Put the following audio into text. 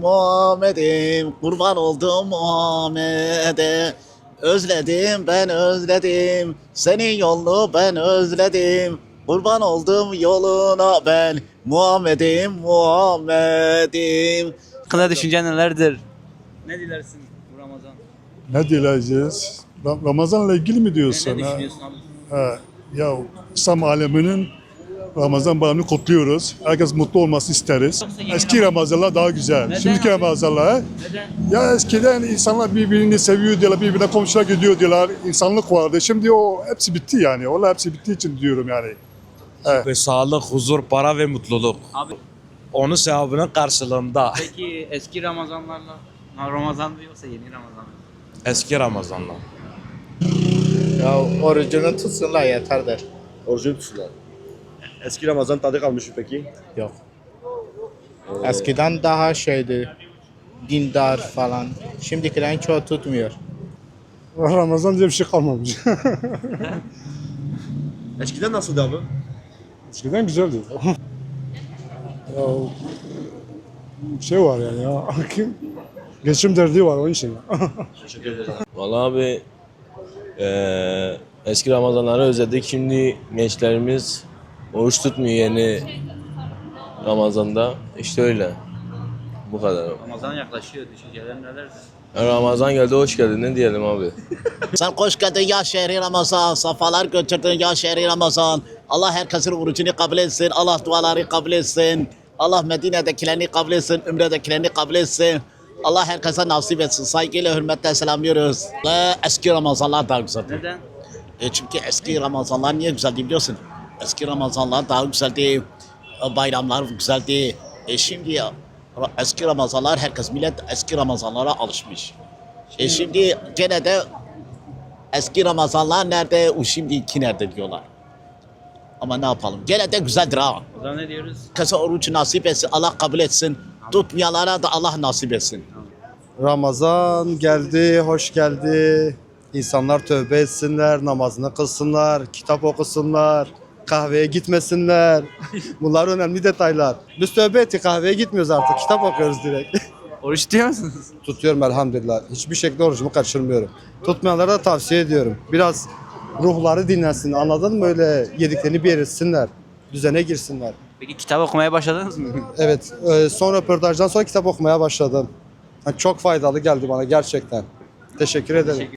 Muhammed'im kurban oldum Muhammed'e Özledim ben özledim senin yolunu ben özledim Kurban oldum yoluna ben Muhammed'im Muhammed'im Hakkında düşüncen nelerdir? Ne dilersin bu Ramazan? Ne dileyeceğiz? Ra- Ramazan'la ilgili mi diyorsun? Ne ha? düşünüyorsun abi? Ha, ya İslam aleminin Ramazan bayramını kutluyoruz. Herkes mutlu olması isteriz. Eski Ramazanlar daha güzel. Neden Şimdiki abi? Ramazanlar Neden? ya eskiden insanlar birbirini seviyor diyorlar, birbirine komşular gidiyor diyorlar. İnsanlık vardı. Şimdi o hepsi bitti yani. O hepsi bittiği için diyorum yani. Ve sağlık, huzur, para ve mutluluk. Abi Onun sevabının karşılığında peki eski Ramazanlarla Ramazan mı yoksa yeni Ramazan mı? eski Ramazanlar. Ya orucunu tutsunlar yeterdir. Orucunu tutsunlar. Eski Ramazan tadı kalmış mı peki? Yok. Eskiden daha şeydi. Dindar falan. Şimdikilerin çoğu tutmuyor. Ramazan diye bir şey kalmamış. Eskiden nasıldı abi? Eskiden güzeldi. ya şey var yani ya. Geçim derdi var onun için. ya. Teşekkür ederim. Vallahi abi eee, eski Ramazanları özledik. Şimdi gençlerimiz oruç tutmuyor yeni Ramazan'da. İşte öyle. Bu kadar. Ramazan yaklaşıyor. Düşüncelerin nelerdir? Ramazan geldi hoş geldin ne diyelim abi. Sen hoş geldin ya şehri Ramazan Safalar götürdün ya şehri Ramazan Allah herkesin orucunu kabul etsin Allah duaları kabul etsin Allah Medine'dekilerini kabul etsin Ümre'dekilerini kabul etsin Allah herkese nasip etsin. Saygıyla, hürmetle selamlıyoruz. Ve eski Ramazanlar daha güzeldi. Neden? E çünkü eski Ramazanlar niye güzeldi biliyorsun? Eski Ramazanlar daha güzeldi. Bayramlar güzeldi. E şimdi eski Ramazanlar herkes millet eski Ramazanlara alışmış. E şimdi gene de eski Ramazanlar nerede, o şimdiki nerede diyorlar. Ama ne yapalım? Gene de güzeldir ha. O zaman ne diyoruz? Herkese oruç nasip etsin, Allah kabul etsin. Tutmayanlara da Allah nasip etsin. Ramazan geldi, hoş geldi. İnsanlar tövbe etsinler, namazını kılsınlar, kitap okusunlar, kahveye gitmesinler. Bunlar önemli detaylar. Biz tövbe ettik, kahveye gitmiyoruz artık. Kitap okuyoruz direkt. Oruç tutuyor musunuz? Tutuyorum elhamdülillah. Hiçbir şekilde orucumu kaçırmıyorum. Tutmayanlara da tavsiye ediyorum. Biraz ruhları dinlensin. Anladın mı? Öyle yediklerini bir etsinler. Düzene girsinler. Peki kitap okumaya başladınız mı? Evet, e, son röportajdan sonra kitap okumaya başladım. Yani çok faydalı geldi bana gerçekten. Teşekkür ederim.